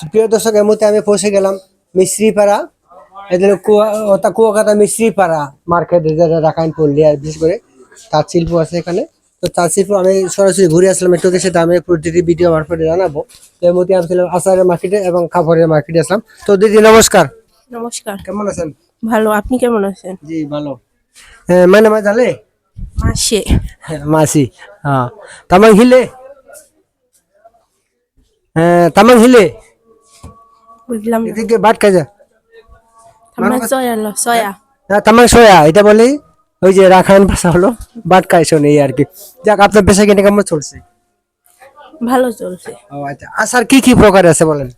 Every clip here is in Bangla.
প্রিয় দর্শক মুহূর্তে আমি পৌঁছে গেলাম মিস্ত্রিপাড়া এদের কুয়া কুয়াকাটা মিস্ত্রিপাড়া মার্কেট যেটা রাখাইন পল্লী আর বিশেষ করে তাঁত শিল্প আছে এখানে। তো তাঁত শিল্প আমি সরাসরি ঘুরে আসলাম একটু সেটা আমি প্রতিটি ভিডিও মারফতে জানাব। তো মুহূর্তে আমি ছিলাম আচারের মার্কেটে এবং খাবারের মার্কেটে আসলাম। তো দিদি নমস্কার। নমস্কার। কেমন আছেন? ভালো আপনি কেমন আছেন? জি ভালো। হ্যাঁ মানে মা জালে? মাসে। মাসি হ্যাঁ তামাং হিলে? হ্যাঁ তামাং হিলে? বুঝলাম না। এদিকে বাট কাজা আমরা সয়া লো সয়া না তামাং সোয়া এটা বলেই ওই যে রাখাইন ভাষা হলো বাট কাইশন এই আর কি। যাক আপনার পেশা কিনে কেমন চলছে? ভালো চলছে। ও আচ্ছা আচার কি কি প্রকার আছে বলেন?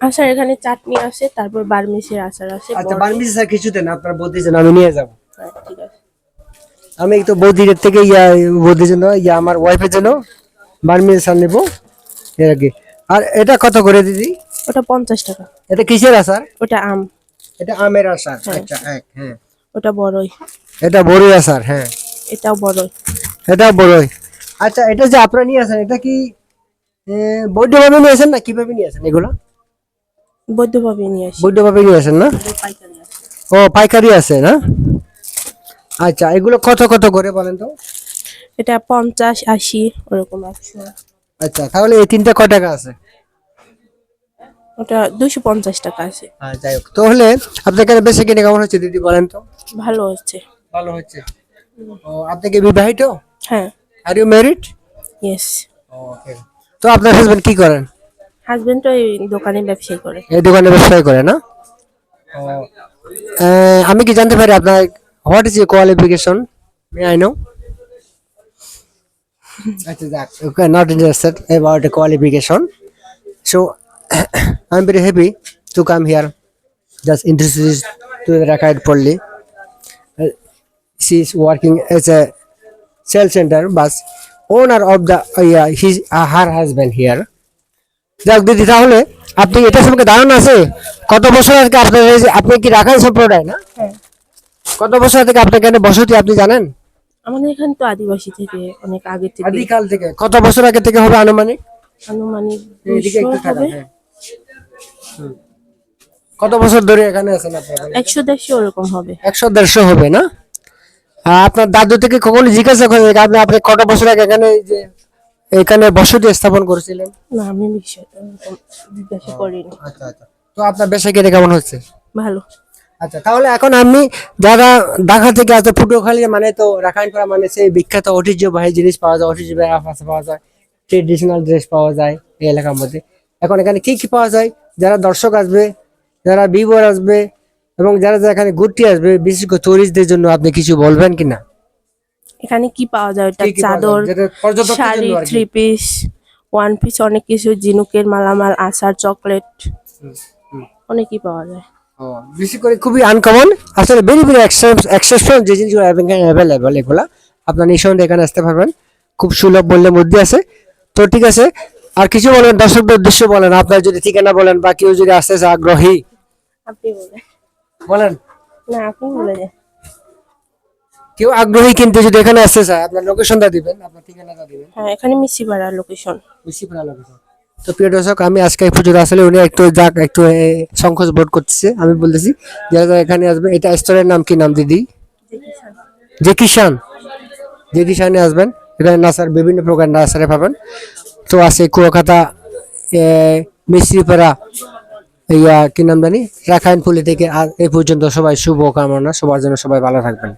আচার এখানে চাটনি আছে তারপর বার্মিসের আচার আছে আচ্ছা বার্মিজ স্যার কিছু দেন আপনার বৌদির আমি নিয়ে যাব। হ্যাঁ, ঠিক আছে। আমি একটু বৌদির থেকে ইয়া বৌদির জন্য ইয়া আমার ওয়াইফের জন্য বার্মিজ স্যার নেব এর কি আর এটা কত করে দিদি? ওটা পঞ্চাশ টাকা। এটা কিসের আচার? ওটা আম। এটা আমের আচার। আচ্ছা এক হ্যাঁ। ওটা বড়ই এটা বড়ই আচার হ্যাঁ। এটাও বড়ই এটা বড়ই আচ্ছা এটা যে আপনারা নিয়ে আসেন এটা কি বৈধভাবে নিয়ে আসেন না কীভাবে নিয়ে আসেন এগুলো? বৈধভাবে নিয়ে আসি। বৈধভাবে নিয়ে আসেন না? পাইকারি ও পাইকারি আছে না? আচ্ছা এগুলো কত কত করে বলেন তো? এটা পঞ্চাশ আশি ওরকম একশো। আচ্ছা তাহলে এই তিনটা কয় টাকা আছে? ওটা দুশো পঞ্চাশ টাকা আছে। হ্যাঁ যাই হোক। তাহলে আপনার এখানে বেশি কিনে কেমন হচ্ছে দিদি বলেন তো? ভালো হচ্ছে। ভালো হচ্ছে। ও আপনি কি বিবাহিত? হ্যাঁ। Are you married yes okay তো আপনার হাজবেন্ড কি করেন? হাজবেন্ড তো এই দোকানে ব্যবসায়ী করে। এই দোকানে ব্যবসায় করে না? আমি কি জানতে পারি আপনার what is your qualification may I know আচ্ছা যাক। Not interested about qualification so I am very happy to come here just introduce to the রাখাইট পল্লী she is working as a sales center but owner of the uh, yeah, his uh, her husband here. যাক দিদি তাহলে আপনি এটা সম্পর্কে ধারণা আছে? কত বছর আজকে আপনার এই যে- আপনি কি রাখাল সম্প্রদায় না? হ্যাঁ। কত বছর থেকে আপনার এখানে বসতি আপনি জানেন? আমাদের এখানে তো আদিবাসী থেকে অনেক আগে থেকে। আদিকাল থেকে। কত বছর আগে থেকে হবে আনুমানিক? আনুমানিক এদিকে দুশো একটু থাকা, হবে। হ্যাঁ। হুম। কত বছর ধরে এখানে আছেন আপনারা একশো দেড়শো ওরকম হবে। একশো দেড়শো হবে না? আপনার দাদু থেকে কখনো জিজ্ঞাসা করেন যে আপনি আপনি কত বছর আগে এখানে এই যে এখানে বসতি স্থাপন করেছিলেন? না আমি জিজ্ঞাসা করিনি। আচ্ছা আচ্ছা। তো আপনার বেসা কেটে কেমন হচ্ছে? ভালো। আচ্ছা তাহলে এখন আমি যারা ঢাকা থেকে আসতে ফুটোখালি মানে তো রাখাইনপাড়া মানে সেই বিখ্যাত ঐতিহ্যবাহী জিনিস পাওয়া যায় ঐতিহ্যবাহী আফাস পাওয়া যায় ট্রেডিশনাল ড্রেস পাওয়া যায় এই এলাকার মধ্যে। এখন এখানে কি কি পাওয়া যায়? যারা দর্শক আসবে যারা বিবর আসবে এবং যারা যারা এখানে ঘুরতে আসবে বিশেষ করে টুরিস্টদের জন্য আপনি কিছু বলবেন কিনা? এখানে কি পাওয়া যায়? ওটা? চাদর sari. Three piece one piece অনেক কিছু জিনুকের মালামাল আচার চকলেট অনেকই পাওয়া যায়। বেশি করে খুবই আনকমন আসলে ভেরি ভেরি এক্সেপশন যে জিনিসগুলো অ্যাভেলেবল এগুলো আপনার নিঃসন্দেহে এখানে আসতে পারবেন। খুব সুলভ মূল্যের মধ্যে আছে। তো ঠিক আছে আর কিছু বলেন দর্শকদের উদ্দেশ্য বলেন আপনার যদি ঠিকানা বলেন বা কেউ যদি আসতে চায় আগ্রহী। আপনি বলেন। না আপনি বলে কেউ আগ্রহী কিন্তু যদি এখানে আসতে চায় আপনার লোকেশনটা দিবেন আপনার ঠিকানাটা দিবেন। হ্যাঁ এখানে মিসিপাড়া লোকেশন মিষ্টিপাড়া লোকেশন তো প্রিয় দর্শক আমি আজকে পুজোর আসলে উনি একটু যাক একটু সংকোচ বোধ করতেছে আমি বলতেছি যারা যারা এখানে আসবে এটা স্টোরের নাম কি নাম দিদি? যে কিষান যে কিষানে আসবেন। এখানে নাসার বিভিন্ন প্রকার নার্সারি পাবেন। তো আছে কুয়াকাটা মিশ্রিপাড়া ইয়া, কি নাম জানি? রাখাইন পুলি থেকে আর এই পর্যন্ত সবাই শুভ কামনা, সবার জন্য সবাই ভালো থাকবেন।